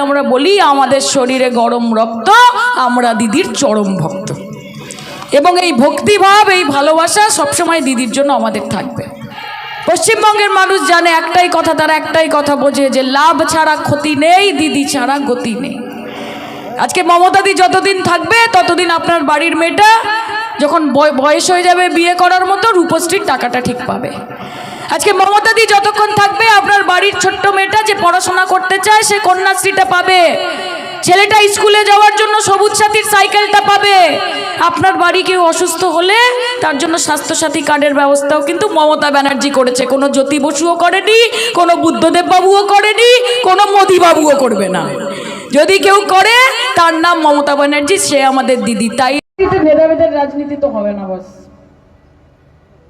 আমরা বলি আমাদের শরীরে গরম রক্ত, আমরা দিদির চরম ভক্ত। এবং এই ভক্তিভাব, এই ভালোবাসা সবসময় দিদির জন্য আমাদের থাকবে। পশ্চিমবঙ্গের মানুষ জানে একটাই কথা, তারা একটাই কথা বোঝে যে লাভ ছাড়া ক্ষতি নেই, দিদি ছাড়া গতি নেই। আজকে মমতাদি যতদিন থাকবে, ততদিন আপনার বাড়ির মেয়েটা যখন বয়- বয়স হয়ে যাবে বিয়ে করার মতো, রূপশ্রীর টাকাটা ঠিক পাবে। আজকে মমতাদি যতক্ষণ থাকবে, আপনার বাড়ির ছোট্ট মেয়েটা যে পড়াশোনা করতে চায়, সে কন্যাশ্রীটা পাবে। ছেলেটা স্কুলে যাওয়ার জন্য সবুজ সাথীর সাইকেলটা পাবে। আপনার বাড়ি কেউ অসুস্থ হলে তার জন্য স্বাস্থ্যসাথী কার্ডের ব্যবস্থাও কিন্তু মমতা ব্যানার্জি করেছে। কোনো জ্যোতি বসুও করেনি, কোনো বুদ্ধদেব বাবুও করেনি, কোনো মোদি বাবুও করবে না। যদি কেউ করে, তার নাম মমতা ব্যানার্জি, সে আমাদের দিদি। তাই ভেদাভেদের রাজনীতি তো হবে না, বস।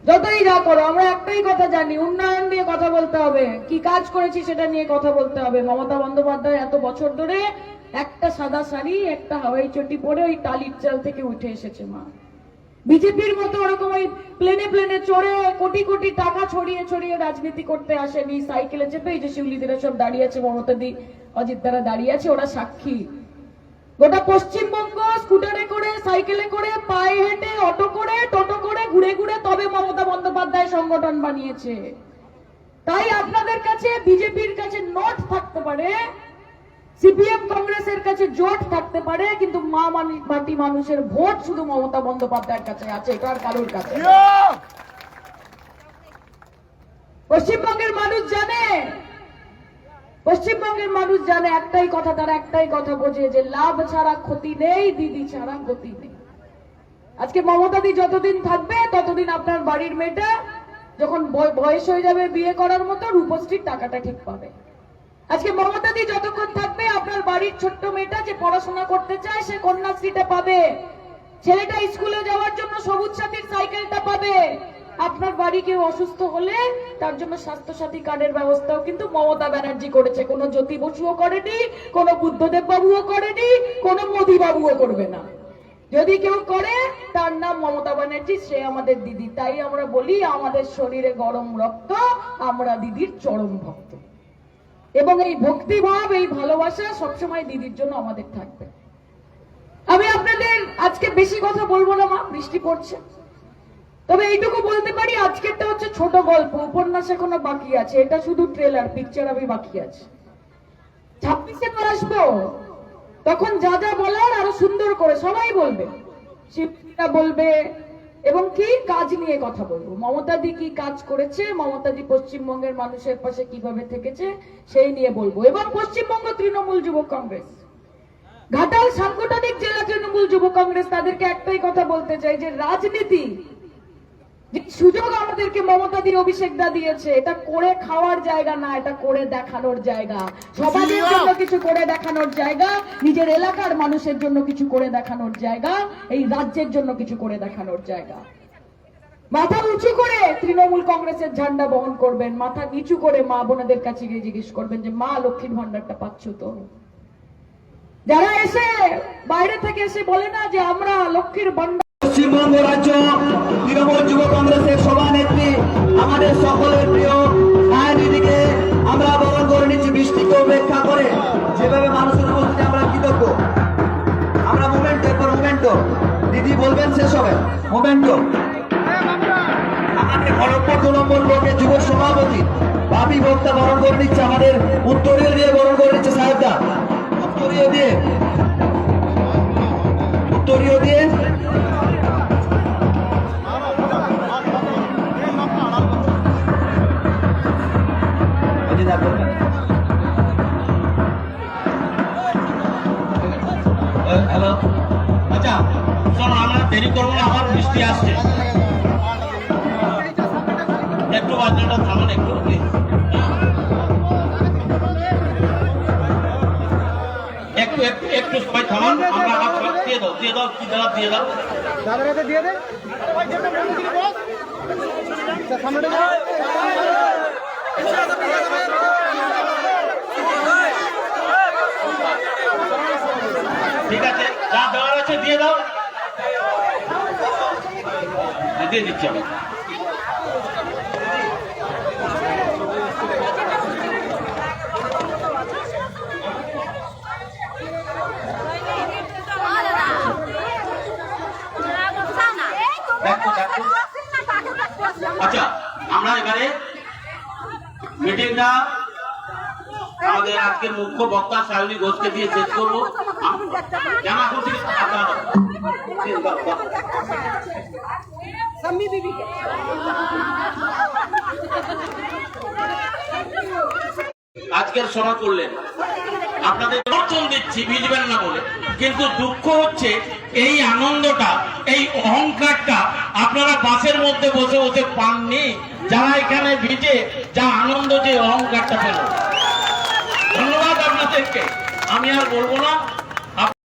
যতই যা করো, আমরা একটাই কথা জানি উন্নয়ন নিয়ে কথা বলতে হবে। কি কাজ করেছি সেটা নিয়ে কথা বলতে হবে। মমতা বন্দ্যোপাধ্যায় এত বছর ধরে একটা সাদা শাড়ি, একটা হাওয়াই চটি পরে ওই টালির চাল থেকে উঠে এসেছে মা। বিজেপির মতো ওরকম ওই প্লেনে প্লেনে চড়ে কোটি কোটি টাকা ছড়িয়ে ছড়িয়ে রাজনীতি করতে আসেনি, সাইকেলে চেপে এই যে শিউলিদিরা সব দাঁড়িয়ে আছে, মমতা দি, অজিত দ্বারা দাঁড়িয়ে আছে, ওরা সাক্ষী। গোটা পশ্চিমবঙ্গ স্কুটারে করে সাইকেলে করে পায়ে হেঁটে অটো করে টোটো করে ঘুরে ঘুরে তবে মমতা বন্দ্যোপাধ্যায় সংগঠন বানিয়েছে। তাই আপনাদের কাছে বিজেপির কাছে নোট থাকতে পারে সিপিএম কংগ্রেসের কাছে জোট থাকতে পারে কিন্তু মা মানি- মাটি মানুষের ভোট শুধু মমতা বন্দ্যোপাধ্যায়ের কাছে আছে এটা আর কারোর কাছে পশ্চিমবঙ্গের মানুষ জানে পশ্চিমবঙ্গের মানুষ জানে একটাই কথা, তারা একটাই কথা বোঝে যে লাভ ছাড়া ক্ষতি নেই, দিদি ছাড়া গতি নেই। আজকে মমতাদি যতদিন থাকবে, ততদিন আপনার বাড়ির মেয়েটা যখন বয়- বয়স হয়ে যাবে বিয়ে করার মতো, রূপশ্রীর টাকাটা ঠিক পাবে। আজকে মমতাদি যতক্ষণ থাকবে, আপনার বাড়ির ছোট্ট মেয়েটা যে পড়াশোনা করতে চায়, সে কন্যাশ্রীটা পাবে। ছেলেটা স্কুলে যাওয়ার জন্য সবুজ সাথীর সাইকেলটা পাবে। আপনার বাড়ি কেউ অসুস্থ হলে তার জন্য স্বাস্থ্যসাথী কার্ডের ব্যবস্থাও কিন্তু মমতা ব্যানার্জি করেছে। কোনো জ্যোতি বসুও করেনি, কোনো বুদ্ধদেব বাবুও করেনি, কোনো মোদি বাবুও করবে না। যদি কেউ করে, তার নাম মমতা ব্যানার্জি, সে আমাদের দিদি। তাই আমরা বলি, আমাদের শরীরে গরম রক্ত, আমরা দিদির চরম ভক্ত। এবং এই ভক্তিভাব, এই ভালোবাসা সবসময় দিদির জন্য আমাদের থাকবে। আমি আপনাদের আজকে বেশি কথা বলব না, মা, বৃষ্টি পড়ছে। তবে এইটুকু বলতে পারি, আজকেরটা হচ্ছে ছোট গল্প, উপন্যাস এখনও বাকি আছে। এটা শুধু ট্রেলার পিকচার আমি বাকি আছে। ছাব্বিশে তো আসব। তখন যা যা বলার আরও সুন্দর করে সবাই বলবে। শিল্পীরা বলবে, এবং কি কাজ নিয়ে কথা বলব? মমতাদি কি কাজ করেছে? মমতাদি পশ্চিমবঙ্গের মানুষের পাশে কীভাবে থেকেছে? সেই নিয়ে বলব। এবং পশ্চিমবঙ্গ তৃণমূল যুব কংগ্রেস। ঘাটাল সাংগঠনিক জেলা তৃণমূল যুব কংগ্রেস, তাদেরকে একটাই কথা বলতে চাই যে রাজনীতি যে সুযোগ আমাদেরকে মমতা দিয়ে অভিষেক দা দিয়েছে এটা করে খাওয়ার জায়গা না এটা করে দেখানোর জায়গা। সমাজের জন্য কিছু করে দেখানোর জায়গা নিজের এলাকার মানুষের জন্য কিছু করে দেখানোর জায়গা এই রাজ্যের জন্য কিছু করে দেখানোর জায়গা। মাথা উঁচু করে তৃণমূল কংগ্রেসের ঝান্ডা বহন করবেন মাথা নিচু করে মা বোনেদের কাছে গিয়ে জিজ্ঞেস করবেন যে মা লক্ষ্মীর ভান্ডারটা পাচ্ছ তো? যারা এসে বাইরে থেকে এসে বলে না যে আমরা লক্ষ্মীর ভান্ডার পশ্চিমবঙ্গ রাজ্য মুভমেন্ট দিদি বলবেন শেষ হবে। মোমেন্টো আমাদের খড়গপুর দু নম্বর ব্লকের যুব সভাপতি বাপি ভক্তা বরণ করে নিচ্ছে আমাদের উত্তরীয় দিয়ে বৃষ্টি আসছে। একটু বাজনাটা থামান একটু। একটু একটু একটু সবাই থামান, আমরা সবাই দিয়ে দাও দিয়ে দাও, কি দাও দিয়ে দাও। দাদার হাতে দিয়ে দে। দিয়ে দিচ্ছি আমি। আচ্ছা আমরা এবারে মিটিংটা আমাদের আজকের মুখ্য বক্তা শালনী ঘোষকে দিয়ে শেষ করব। কেন এখন খুশি আপনার আজকের সভা করলেন। আপনাদের সমর্থন দিচ্ছি বুঝবেন না বলে। কিন্তু দুঃখ হচ্ছে, এই আনন্দটা, এই অহংকারটা আপনারা বাসের মধ্যে বসে বসে পাননি যারা এখানে ভিজে, যা আনন্দ যে অহংকারটা পেল। ধন্যবাদ আপনাদেরকে। আমি আর বলব না